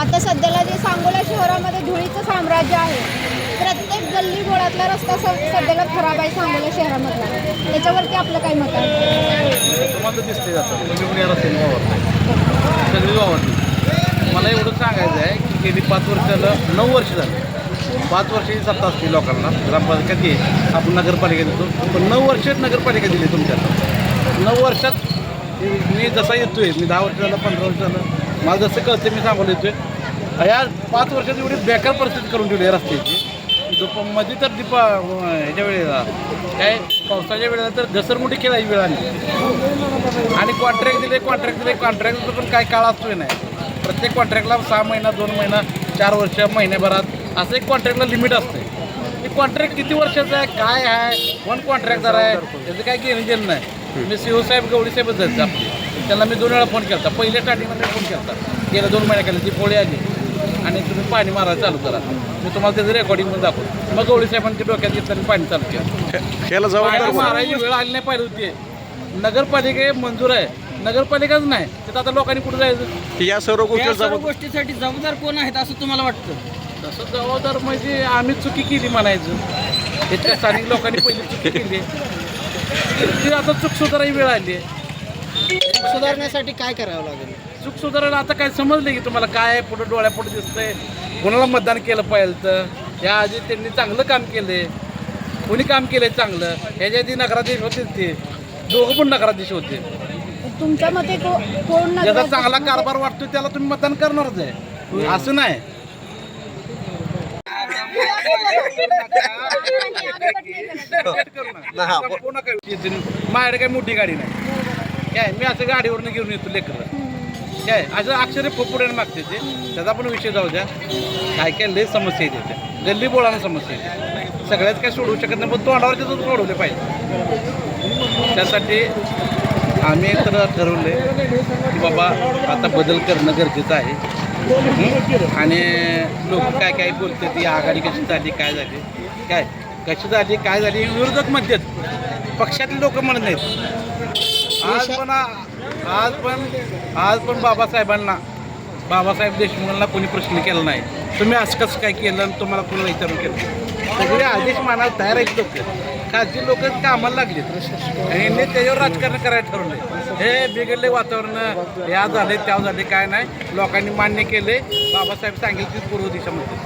आता सध्याला जे सांगोला शहरामध्ये धुळीचं साम्राज्य आहे प्रत्येक गल्ली गोळातला रस्ता सध्याला खराब आहे सांगोला शहरामधला. त्याच्यावरती आपलं काय मत आहे? दिसते सगळी मला एवढं सांगायचं आहे की गेली पाच वर्षाला नऊ वर्ष झालं. पाच वर्षाची सत्ता असते लोकांना. ग्रामपंचायत आपण नगरपालिका देतो. पण नऊ वर्ष नगरपालिका दिली तुमच्या नऊ वर्षात मी जसा येतोय मी दहा वर्ष झालं पंधरा वर्ष झालं मला जसं कळतं मी सांगून येतोय. या पाच वर्षात एवढी बेकार परिस्थिती करून ठेवली आहे रस्त्याची. दुपमध्ये तर दीपा ह्याच्या वेळेला काय पावसाच्या वेळेला तर घसरमुठी खेळायची वेळ आली आणि कॉन्ट्रॅक्ट दिले कॉन्ट्रॅक्ट दिले कॉन्ट्रॅक्टचं पण काय काळ असतोय नाही. प्रत्येक कॉन्ट्रॅक्टला सहा महिना दोन महिना चार वर्ष महिन्याभरात असं एक कॉन्ट्रॅक्टला लिमिट असते ते कॉन्ट्रॅक्ट किती वर्षाचं आहे काय आहे कोण कॉन्ट्रॅक्टदार आहे त्याचं काय घेणं नाही. मी सी साहेब गवडी साहेबच जायचं आपले. त्यांना मी दोन वेळा फोन केला पहिल्या स्टार्टिंगमध्ये फोन केला गेल्या दोन महिन्या केला ती पोळी आली. आणि तुम्ही पाणी मारायला चालू करा. मी तुम्हाला त्याचं रेकॉर्डिंग पण दाखवतो. मग गवडी साहेबांनी ते डोक्यात घेतलं आणि पाणी चालू केलं. मारायची वेळ आली नाही पाहिजे होती. नगरपालिके मंजूर आहे. नगरपालिकाच नाही. तर आता लोकांनी कुठे जायचं? या सर्व गोष्टीसाठी जबाबदार कोण आहेत असं तुम्हाला वाटतं? तसं जबाबदार म्हणजे आम्ही चुकी केली म्हणायचं. इथल्या स्थानिक लोकांनी पहिली चुकी केली. ती आता चूक सुधारायची वेळ आली आहे. सुधारण्यासाठी काय करावं लागेल? चूक सुधारायला आता काय समजले की तुम्हाला काय आहे पुढं डोळ्यापुढे दिसतंय? कोणाला मतदान केलं पाहिजे तर या आधी त्यांनी चांगलं काम केलंय. कोणी काम केलंय चांगलं? ह्याच्या आधी नगराधीश होते ते. दोघं पण नगराधीश होते. तुमच्या मते कोण ज्याचा चांगला कारभार वाटतोय त्याला तुम्ही मतदान करणारच आहे. असं नाही. माझ्याकडे काही मोठी गाडी नाही काय मी असं गाडीवरनं घेऊन येतो लेकर काय असं अक्षर फुपुड्याने मागते ते त्याचा पण विषय जाऊ द्या काय काय लय समस्या येते त्याच्या गल्ली बोळानं समस्या आहे सगळ्याच काय सोडवू शकत नाही पण तोंडावरचे तर सोडवले पाहिजे. त्यासाठी आम्ही तर ठरवले की बाबा आता बदल करणं गरजेचं आहे. आणि लोक काय काय बोलते ती आघाडी कशी झाली काय झाली? काय? कशी झाली काय झाली? विरोधक म्हणतात. पक्षातले लोक म्हणत नाहीत. आज पण आज पण आज पण बाबासाहेबांना बाबासाहेब देशमुखांना कोणी प्रश्न केला नाही. तुम्ही असं कसं काय केलं आणि तुम्हाला कोणाला विचारून केलं? सगळे आदेश मानायला तयार आहेत लोक. खाजगी लोक कामाला लागलेत. यांनी त्याच्यावर राजकारण करायला ठरवले हे बिघडले वातावरण. या झाले त्या झाले काय नाही. लोकांनी मान्य केले बाबासाहेब सांगितले पूर्व दिशामध्ये